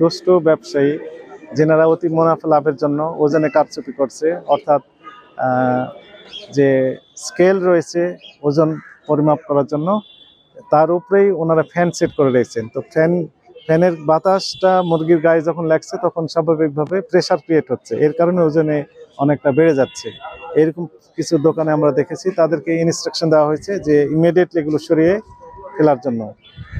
দুষ্টু ব্যবসায়ী, যেনারা অতি মুনাফা লাভের জন্য ওজনে কারচুপি করছে, অর্থাৎ যে স্কেল রয়েছে ওজন পরিমাপ করার জন্য, তার উপরেই ওনারা ফ্যান সেট করে রেখেছেন। তো ফ্যান ফ্যানের বাতাসটা মুরগির গায়ে যখন লাগছে, তখন স্বাভাবিকভাবে প্রেশার ক্রিয়েট হচ্ছে। এর কারণে ওজনে অনেকটা বেড়ে যাচ্ছে। এরকম কিছু দোকানে আমরা দেখেছি, তাদেরকে ইনস্ট্রাকশন দেওয়া হয়েছে যে ইমিডিয়েটলি এগুলো সরিয়ে ফেলার জন্য।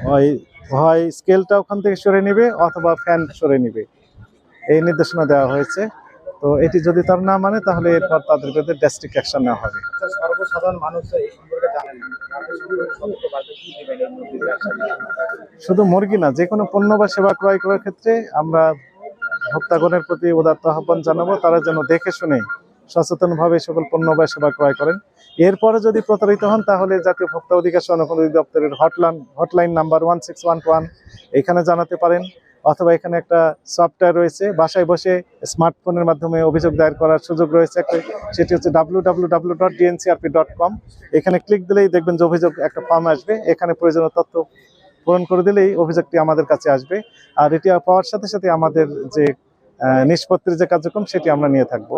হয় হয় স্কেলটা ওখান থেকে সরে নেবে অথবা ফ্যান সরে নেবে। এই নির্দেশনা দেওয়া হয়েছে। তো এটি যদি তার না মানে তাহলে এরপর তাদের বিরুদ্ধে ড্রাস্টিক অ্যাকশন নেওয়া হবে। আচ্ছা? শুধু মুরগি না যে কোনো পণ্য বা সেবা ক্রয় করার ক্ষেত্রে আমরা ভোক্তাগণের প্রতি উদাত্ত আহ্বান জানাব তারা যেন দেখে শুনে সচেতনভাবে সকল পণ্য বা সেবা ক্রয় করেন। এরপরে যদি প্রতারিত হন, তাহলে জাতীয় ভোক্তা অধিকার সংরক্ষণ অধিদপ্তরের hotline hotline number one six one one এখানে জানাতে পারেন। অথবা এখানে একটা সফটওয়্যার রয়েছে, বাসায় বসে স্মার্টফোনের মাধ্যমে অভিযোগ দায়ের করার সুযোগ রয়েছে একটা, সেটি হচ্ছে ডাব্লু এখানে ক্লিক দিলেই দেখবেন যে অভিযোগ একটা ফর্ম আসবে। এখানে প্রয়োজনীয় তথ্য পূরণ করে দিলেই অভিযোগটি আমাদের কাছে আসবে। আর এটি পাওয়ার সাথে সাথে আমাদের যে নিষ্পত্তির যে কার্যক্রম, সেটি আমরা নিয়ে থাকব।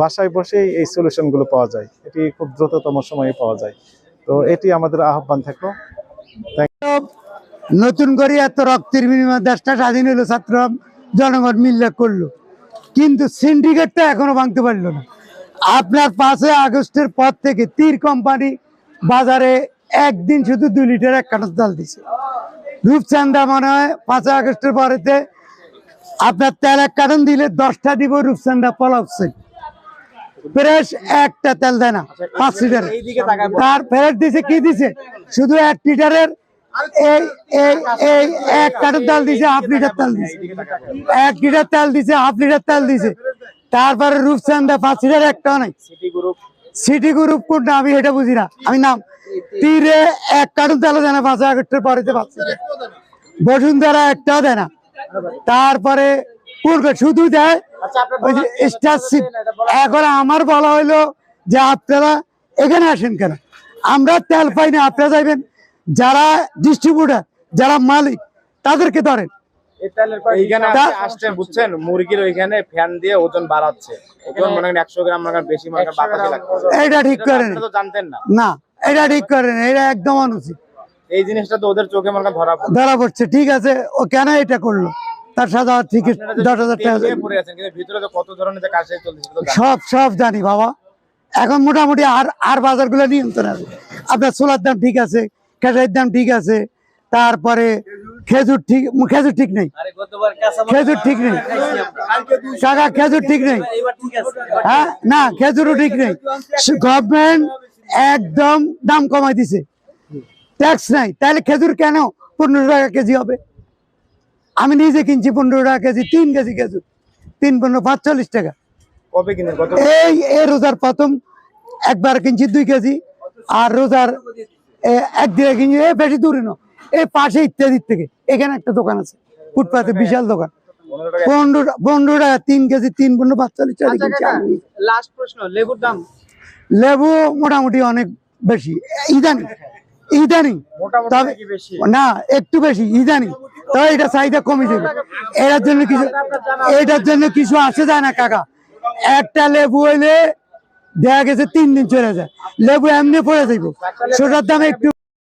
বাসায় বসেই এই সলিউশনগুলো পাওয়া যায়। এটি খুব দ্রুততম সময়ে পাওয়া যায়। তো এটি আমাদের আহ্বান থাকল। নতুন করে এত রক্তের বিনিময় দেশটা স্বাধীন হলো, ছাত্র জনগণ মিল্লা করল। কিন্তু সিন্ডিকেটটা এখনও ভাঙতে পারল না। আপনার পাঁচই আগস্টের পর থেকে তীর কোম্পানি বাজারে একদিন শুধু দুই লিটার এক কাঠা তেল দিছে। রূপচান্দা মনে হয় পাঁচই আগস্টের পরেতে আপনার তেল এক কার্টন দিলে দশটা দিব রূপচান্দা পলাচ্ছে ফ্রেশ একটা তেল দেয় না পাঁচ লিটার তার ফেরত দিছে কি দিছে? শুধু এক লিটারের এই এই এই এক কার্টন তেল দিছে হাফ লিটার তেল দিছে। এক লিটার তেল দিছে হাফ লিটার তেল দিছে। তারপরে রূপচান্দা পাঁচ লিটার একটা নাই। সিটি গ্রুপ সিটি কোনটা? আমি এটা বুঝি না। আমি নাম। তীরে এক কার্টন তেল দেয় না পাঁচ আগস্টের পরে বসুন্ধরা একটাও দেয় না। তারপরে পূর্বে শুধু দেয় আচ্ছা ওই যে স্টারশিপ এখন আমার বলা হইল যে আপনারা এখানে আসেন কেন? আমরা তেল পাই না আপনারা যাইবেন। যারা ডিস্ট্রিবিউটার যারা মালিক তাদেরকে ধরেন। এইখানে তা- বুঝছেন? মুরগির ওইখানে ফ্যান দিয়ে ওজন বাড়াচ্ছে। ওজন মনে করেন একশো গ্রাম মনে বেশি মনে করেন বাতাসে লাগছে। এটা ঠিক করেন। জানতেন না। না এটা ঠিক করেন এটা একদম অনুচিত। এই জিনিসটা তো ওদের চোখে মনে ধরা পড়ে ধরা পড়ছে ঠিক আছে। ও কেন এটা করল? তার সাদা ঠিক দশ হাজার টাকা পেয়ে পড়ে আছেন কিন্তু ভিতরে তো কত ধরনের। সব সব জানি বাবা। এখন মোটামুটি আর আর বাজারগুলো নিয়ন্ত্রণ আছে। আপনার ছোলার দাম ঠিক আছে খেসারির দাম ঠিক আছে তারপরে খেজুর ঠিক খেজুর ঠিক নেই। খেজুর ঠিক নেই। কাকা খেজুর ঠিক নেই। হ্যাঁ? না খেজুরও ঠিক নেই। গভর্নমেন্ট একদম দাম কমাই দিছে। ট্যাক্স নাই। তাহলে খেজুর কেন পনেরো টাকা কেজি হবে? আমি নিজে কিনছি পনেরো টাকা কেজি তিন কেজি খেজুর। তিন পনেরো পাঁচচল্লিশ টাকা। কবে কিনে কত এই এই রোজার প্রথম একবার কিনছি দুই কেজি আর রোজার এ, একদিনে কিনছি এ বেশি দূরে না এই পাশে ইত্যাদির থেকে। এখানে একটা দোকান আছে ফুটপাতে বিশাল দোকান। পনেরো টাকা। পনেরো টাকা তিন কেজি তিন পনেরো পাঁচচল্লিশ টাকা কিনছি প্রশ্ন লেবুর দাম? লেবু মোটামুটি অনেক বেশি। ইদানি ইদানি। তবে না একটু বেশি ইদানি। তবে এটা চাহিদা কমে যাবে। এটার জন্য কিছু এটার জন্য কিছু আসে যায় না কাকা। একটা লেবু হইলে দেখা গেছে তিন দিন চলে যায়। লেবু এমনি পরে যাইব। সেটার দাম একটু